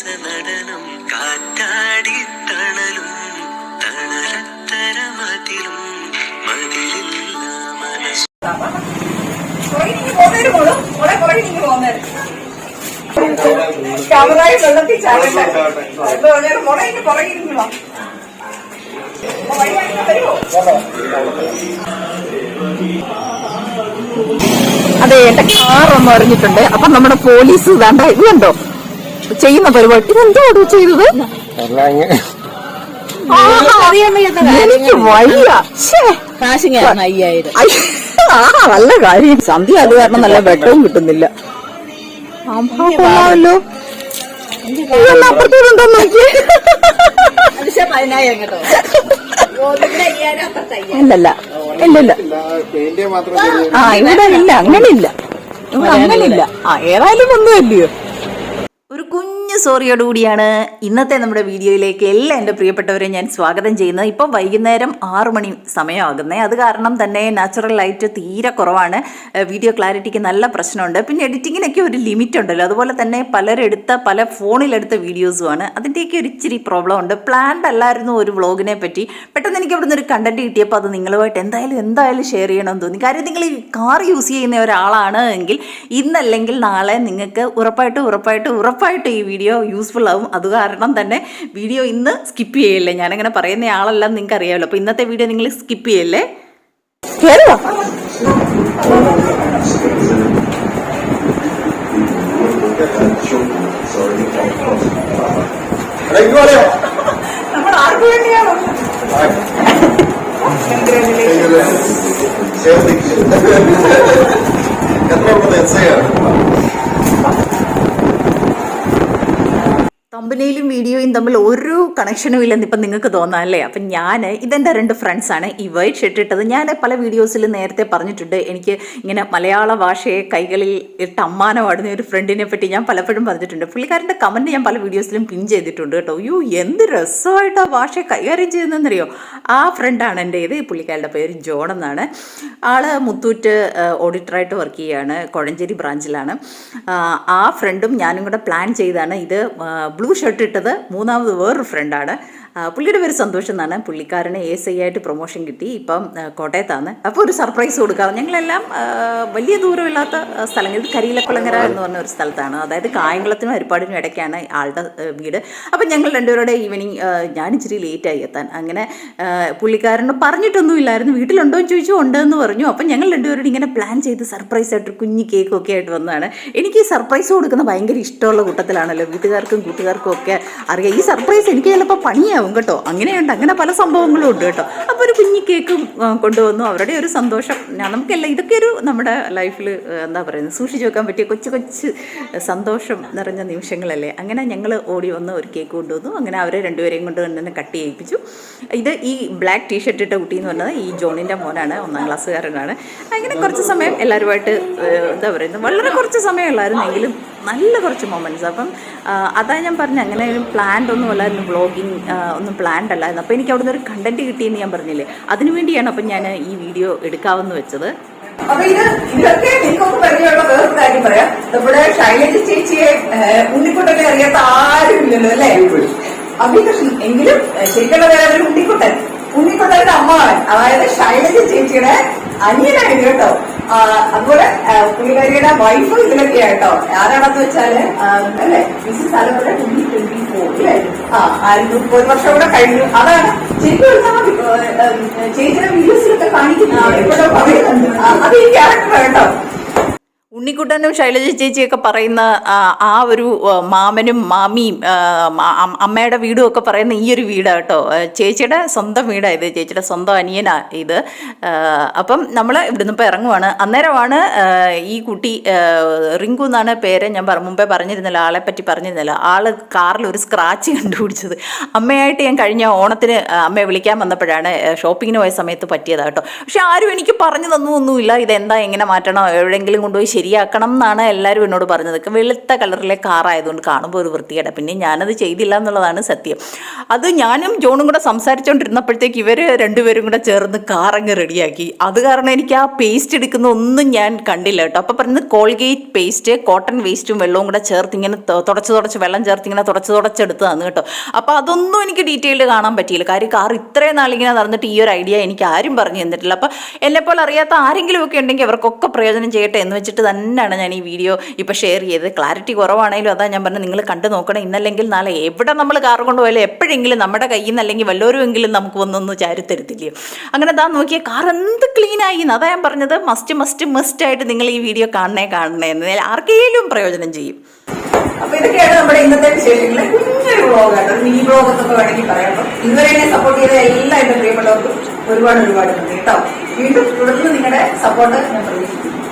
രസനടനം കാറ്റാടി തണലും തണലത്തര ചാടട്ടെ അതെ എന്റെ കാർ ഒന്ന് അറിഞ്ഞിട്ടുണ്ട്. അപ്പൊ നമ്മുടെ പോലീസ് വേണ്ട ഇത് കണ്ടോ ചെയ്യുന്ന പരിപാടി? ഇതെന്തോ ചെയ്തത്? ആഹാ, എനിക്ക് വയ്യ. ആ നല്ല കാര്യം. സന്ധ്യ അത് കാരണം നല്ല വെട്ടവും കിട്ടുന്നില്ല. ആഹാ, കൊള്ളാമല്ലോ. ഇതൊന്ന് അപ്പുറത്തോട്ടുണ്ടോ നോക്കിയേ? അല്ലല്ല ഇല്ലല്ല. ആ ഇവിടെ ഇല്ല അങ്ങനെയില്ല. ഇവിടെ അങ്ങനെയില്ല. ആ ഏതായാലും ഒന്നുമില്ലയോ? സോറിയോടുകൂടിയാണ് ഇന്നത്തെ നമ്മുടെ വീഡിയോയിലേക്ക് എല്ലാ എന്റെ പ്രിയപ്പെട്ടവരെയും ഞാൻ സ്വാഗതം ചെയ്യുന്നത്. ഇപ്പം വൈകുന്നേരം ആറു മണി സമയമാകുന്നേ. അത് കാരണം തന്നെ നാച്ചുറൽ ലൈറ്റ് തീരെ കുറവാണ്. വീഡിയോ ക്ലാരിറ്റിക്ക് നല്ല പ്രശ്നമുണ്ട്. പിന്നെ എഡിറ്റിങ്ങിനൊക്കെ ഒരു ലിമിറ്റ് ഉണ്ടല്ലോ. അതുപോലെ തന്നെ പലരെടുത്ത പല ഫോണിലെടുത്ത വീഡിയോസുമാണ് അതിന്റെയൊക്കെ ഒരു ഇച്ചിരി പ്രോബ്ലം ഉണ്ട്. പ്ലാൻഡ് അല്ലായിരുന്നു ഒരു വ്ളോഗിനെ പറ്റി. പെട്ടെന്ന് എനിക്ക് ഇവിടുന്ന് ഒരു കണ്ടന്റ് കിട്ടിയപ്പോൾ അത് നിങ്ങളുമായിട്ട് എന്തായാലും എന്തായാലും ഷെയർ ചെയ്യണമെന്ന് തോന്നി. കാര്യം നിങ്ങൾ കാർ യൂസ് ചെയ്യുന്ന ഒരാളാണ് എങ്കിൽ ഇന്നല്ലെങ്കിൽ നാളെ നിങ്ങൾക്ക് ഉറപ്പായിട്ട് ഉറപ്പായിട്ട് ഉറപ്പായിട്ട് ഈ വീഡിയോ യൂസ്ഫുൾ ആവും അത് കാരണം തന്നെ വീഡിയോ ഇന്ന് സ്കിപ്പ് ചെയ്യല്ലേ ഞാനങ്ങനെ പറയുന്ന ആളെല്ലാം നിങ്ങൾക്ക് അറിയാമല്ലോ അപ്പോൾ ഇന്നത്തെ വീഡിയോ നിങ്ങൾ സ്കിപ്പ് ചെയ്യല്ലേ നമ്മൾ വീഡിയോയും തമ്മിൽ ഒരു കണക്ഷനും ഇല്ലെന്ന് ഇപ്പം നിങ്ങൾക്ക് തോന്നാം അല്ലേ? അപ്പം ഞാൻ ഇതെന്റെ രണ്ട് ഫ്രണ്ട്സാണ് ഈ വൈറ്റ് ഷർട്ട് ഞാൻ പല വീഡിയോസിൽ നേരത്തെ പറഞ്ഞിട്ടുണ്ട്. എനിക്ക് ഇങ്ങനെ മലയാള ഭാഷയെ കൈകളിൽ ഇട്ട് അമ്മാനമാടുന്ന ഒരു ഫ്രണ്ടിനെ പറ്റി ഞാൻ പലപ്പോഴും പറഞ്ഞിട്ടുണ്ട്. പുള്ളിക്കാരന്റെ കമന്റ് ഞാൻ പല വീഡിയോസിലും പിൻ ചെയ്തിട്ടുണ്ട് കേട്ടോ. അയ്യോ എന്ത് രസമായിട്ട് ആ ഭാഷയെ കൈകാര്യം ചെയ്യുന്നതെന്നറിയോ? ആ ഫ്രണ്ടാണ് എന്റെ ഇത് പുള്ളിക്കാരുടെ പേര് ജോൺ എന്നാണ്. ആൾ മുത്തൂറ്റ് ഓഡിറ്ററായിട്ട് വർക്ക് ചെയ്യുകയാണ് കോഴഞ്ചേരി ബ്രാഞ്ചിലാണ് ആ ഫ്രണ്ടും ഞാനും കൂടെ പ്ലാൻ ചെയ്താണ്. ഇത് ബ്ലൂ ഷർട്ട് ഇട്ടത് മൂന്നാമത് വേറൊരു ഫ്രണ്ടാണ് പുള്ളിയുടെ പേര് സന്തോഷം എന്നാണ്. പുള്ളിക്കാരന് എ സി ആയിട്ട് പ്രൊമോഷൻ കിട്ടി. ഇപ്പം കോട്ടയത്താണ്. അപ്പോൾ ഒരു സർപ്രൈസ് കൊടുക്കാം ഞങ്ങളെല്ലാം വലിയ ദൂരമില്ലാത്ത സ്ഥലങ്ങൾ ഇത് കരിയിലക്കുളങ്ങര എന്ന് പറഞ്ഞ ഒരു സ്ഥലത്താണ്. അതായത് കായംകുളത്തിനും അരിപ്പാടിനും ഇടയ്ക്കാണ് ആളുടെ വീട്. അപ്പം ഞങ്ങൾ രണ്ടുപേരുടെ ഈവനിങ് ഞാൻ ഇച്ചിരി ലേറ്റായി എത്താൻ. അങ്ങനെ പുള്ളിക്കാരനെ പറഞ്ഞിട്ടൊന്നുമില്ലായിരുന്നു. വീട്ടിലുണ്ടോ എന്ന് ചോദിച്ചു ഉണ്ടെന്ന് പറഞ്ഞു. അപ്പം ഞങ്ങൾ രണ്ടുപേരോട് ഇങ്ങനെ പ്ലാൻ ചെയ്ത് സർപ്രൈസ് ആയിട്ട് കുഞ്ഞ് കേക്കൊക്കെ ആയിട്ട് വന്നതാണ്. എനിക്ക് സർപ്രൈസ് കൊടുക്കുന്ന ഭയങ്കര ഇഷ്ടമുള്ള കൂട്ടത്തിലാണല്ലോ. വീട്ടുകാർക്കും കൂട്ടുകാർക്കും ഒക്കെ അറിയാം ഈ സർപ്രൈസ് എനിക്ക് ചിലപ്പോൾ പണിയാവും കേട്ടോ. അങ്ങനെയുണ്ട് അങ്ങനെ പല സംഭവങ്ങളും ഉണ്ട് കേട്ടോ. അപ്പോൾ ഒരു കുഞ്ഞി കേക്കും കൊണ്ടുവന്നു. അവരുടെ ഒരു സന്തോഷം. നമുക്കെല്ലാം ഇതൊക്കെ ഒരു നമ്മുടെ ലൈഫിൽ എന്താ പറയുന്നത് സൂക്ഷിച്ചു വെക്കാൻ പറ്റിയ കൊച്ചു കൊച്ചു സന്തോഷം നിറഞ്ഞ നിമിഷങ്ങളല്ലേ. അങ്ങനെ ഞങ്ങൾ ഓടി വന്ന് ഒരു കേക്ക് കൊണ്ടുവന്നു. അങ്ങനെ അവരെ രണ്ടുപേരെയും കൊണ്ട് തന്നെ കട്ട് ചെയ്യിപ്പിച്ചു. ഇത് ഈ ബ്ലാക്ക് ടീഷർട്ട് ഇട്ട കുട്ടി എന്ന് പറഞ്ഞത് ഈ ജോണിന്റെ മോനാണ് ഒന്നാം ക്ലാസ്സുകാരനാണ് അങ്ങനെ കുറച്ച് സമയം എല്ലാവരുമായിട്ട് എന്താ പറയുന്നത് വളരെ കുറച്ച് സമയമുള്ളായിരുന്നെങ്കിലും നല്ല കുറച്ച് മൊമെന്റ്സ് അപ്പം അതാണ് അതാ ഞാൻ പറഞ്ഞത് അങ്ങനെ ഒരു പ്ലാൻഡ് ഒന്നും അല്ലായിരുന്നു വ്ളോഗിങ് ഒന്നും പ്ലാൻഡ് അല്ലായിരുന്നു. അപ്പോൾ എനിക്ക് അവിടുന്ന് ഒരു കണ്ടന്റ് കിട്ടിയെന്ന് ഞാൻ പറഞ്ഞില്ലേ? അതിനു വേണ്ടിയാണ് അപ്പം ഞാൻ ഈ വീഡിയോ എടുക്കാമെന്ന് വെച്ചത്. അപ്പൊ ഇത് ഇതൊക്കെ നിങ്ങൾക്കൊക്കെ പരിചയമുള്ള വേറൊരു കാര്യം പറയാം. നമ്മുടെ ശൈലജ ചേച്ചിയെ ഉണ്ണിക്കുട്ടനെ അറിയാത്ത ആരുമില്ലല്ലോ അല്ലേ? അഭികൃഷ്ണൻ എങ്കിലും ശരിക്കുള്ള പേര് ഉണ്ണിക്കുട്ടൻ. ഉണ്ണിക്കുട്ടന്റെ അമ്മാവൻ അതായത് ശൈലജ ചേച്ചിയുടെ അനിയനായിരുന്നു കേട്ടോ. അതുപോലെ പുള്ളിക്കാരിയുടെ വൈഫ് ഇതിലൊക്കെ ആട്ടോ ആരാണെന്ന് വെച്ചാൽ അല്ലെ? Mrs Alappuzha twenty twenty four അല്ലേ ആ ആയിരുന്നു. ഒരു വർഷം കൂടെ കഴിഞ്ഞു. അതാണ്. ശരിക്കും ചേച്ചിയുടെ വീഡിയോസിലൊക്കെ കാണിക്കുന്ന എപ്പോഴോ പറയുന്നുണ്ട്. അത് ഈ ക്യാരക്ടർ കേട്ടോ. ഉണ്ണിക്കുട്ടനും ശൈലജ ചേച്ചിയൊക്കെ പറയുന്ന ആ, ഒരു മാമനും മാമിയും അമ്മയുടെ വീടും ഒക്കെ പറയുന്ന ഈ ഒരു വീടാണ് കേട്ടോ. ചേച്ചിയുടെ സ്വന്തം വീടാണ് ഇത് ചേച്ചിയുടെ സ്വന്തം അനിയനാ ഇത്. അപ്പം നമ്മൾ ഇവിടുന്ന് ഇപ്പോൾ ഇറങ്ങുവാണ്. അന്നേരമാണ് ഈ കുട്ടി റിങ്കു എന്നാണ് പേര് ഞാൻ മുമ്പേ പറഞ്ഞിരുന്നില്ല ആളെ പറ്റി പറഞ്ഞിരുന്നില്ല. ആൾ കാറിൽ ഒരു സ്ക്രാച്ച് കണ്ടുപിടിച്ചത്. അമ്മയായിട്ട് ഞാൻ കഴിഞ്ഞ ഓണത്തിന് അമ്മയെ വിളിക്കാൻ വന്നപ്പോഴാണ് ഷോപ്പിങ്ങിന് പോയ സമയത്ത് പറ്റിയതാണ് കേട്ടോ. പക്ഷെ ആരും എനിക്ക് പറഞ്ഞു തന്നൊന്നുമില്ല ഇതെന്താ എങ്ങനെ മാറ്റണോ? എവിടെയെങ്കിലും കൊണ്ടുപോയി ശരിയാക്കി റെഡിയാക്കണം എന്നാണ് എല്ലാവരും എന്നോട് പറഞ്ഞത്. വെളുത്ത കളറിലെ കാറായതുകൊണ്ട് കാണുമ്പോൾ ഒരു വൃത്തികേട. പിന്നെ ഞാനത് ചെയ്തില്ല എന്നുള്ളതാണ് സത്യം. അത് ഞാനും ജോണും കൂടെ സംസാരിച്ചുകൊണ്ടിരുന്നപ്പോഴത്തേക്ക് ഇവർ രണ്ടുപേരും കൂടെ ചേർന്ന് കാറങ്ങ് റെഡിയാക്കി അത് കാരണം എനിക്ക് ആ പേസ്റ്റ് എടുക്കുന്ന ഒന്നും ഞാൻ കണ്ടില്ല കേട്ടോ. അപ്പോൾ പറയുന്നത് കോൾഗേറ്റ് പേസ്റ്റ് കോട്ടൺ വേസ്റ്റും വെള്ളവും കൂടെ ചേർത്ത് ഇങ്ങനെ തുടച്ച് തുടച്ച് വെള്ളം ചേർത്ത് ഇങ്ങനെ തുടച്ച് തുടച്ചെടുത്ത് തന്നു കേട്ടോ. അപ്പോൾ അതൊന്നും എനിക്ക് ഡീറ്റെയിൽഡ് കാണാൻ പറ്റിയില്ല. കാര്യം കാർ ഇത്രയും നാളിങ്ങനെ നടന്നിട്ട് ഈ ഒരു ഐഡിയ എനിക്ക് ആരും പറഞ്ഞു തന്നിട്ടില്ല. അപ്പോൾ എന്നെപ്പോലെ അറിയാത്ത ആരെങ്കിലും ഒക്കെ ഉണ്ടെങ്കിൽ അവർക്കൊക്കെ പ്രയോജനം ചെയ്യട്ടെ എന്ന് വെച്ചിട്ട് തന്നെയാണ് ഞാൻ ഈ വീഡിയോ ഇപ്പോൾ ഷെയർ ചെയ്തത്. ക്ലാരിറ്റി കുറവാണെങ്കിലും അതാ ഞാൻ പറഞ്ഞത്. നിങ്ങൾ കണ്ടു നോക്കണം. ഇന്നല്ലെങ്കിൽ നാളെ എവിടെ നമ്മൾ കാർ കൊണ്ടുപോയാലും എപ്പോഴെങ്കിലും നമ്മുടെ കയ്യിൽ നിന്ന് അല്ലെങ്കിൽ വല്ലവരുമെങ്കിലും നമുക്ക് വന്നൊന്ന് ചാരിത്തരത്തില്ലേ? അങ്ങനെ ദാ നോക്കിയ കാർ എന്ത് എന്ന്. അതാ ഞാൻ പറഞ്ഞത്. മസ്റ്റ് മസ്റ്റ് മസ്റ്റ് ആയിട്ട് നിങ്ങൾ ഈ വീഡിയോ കാണണേ കാണണേ എന്ന്. ആർക്കെങ്കിലും പ്രയോജനം ചെയ്യും. അപ്പൊ ഇതൊക്കെയാണ് നമ്മുടെ ഇന്നത്തെ വിശേഷങ്ങൾ കുഞ്ഞൊരു ഒരു മിനി ബ്ലോഗ് എന്നൊക്കെ വേണമെങ്കിൽ പറയാം. ഇതുവരെ എന്നെ സപ്പോർട്ട് ചെയ്ത എല്ലാ എന്റെ പ്രിയപ്പെട്ടവർക്കും ഒരുപാട് ഒരുപാട് നന്ദി. കേട്ടോ. വീണ്ടും തുടർന്ന് നിങ്ങളുടെ സപ്പോർട്ട് ഞാൻ പ്രതീക്ഷിക്കുന്നു.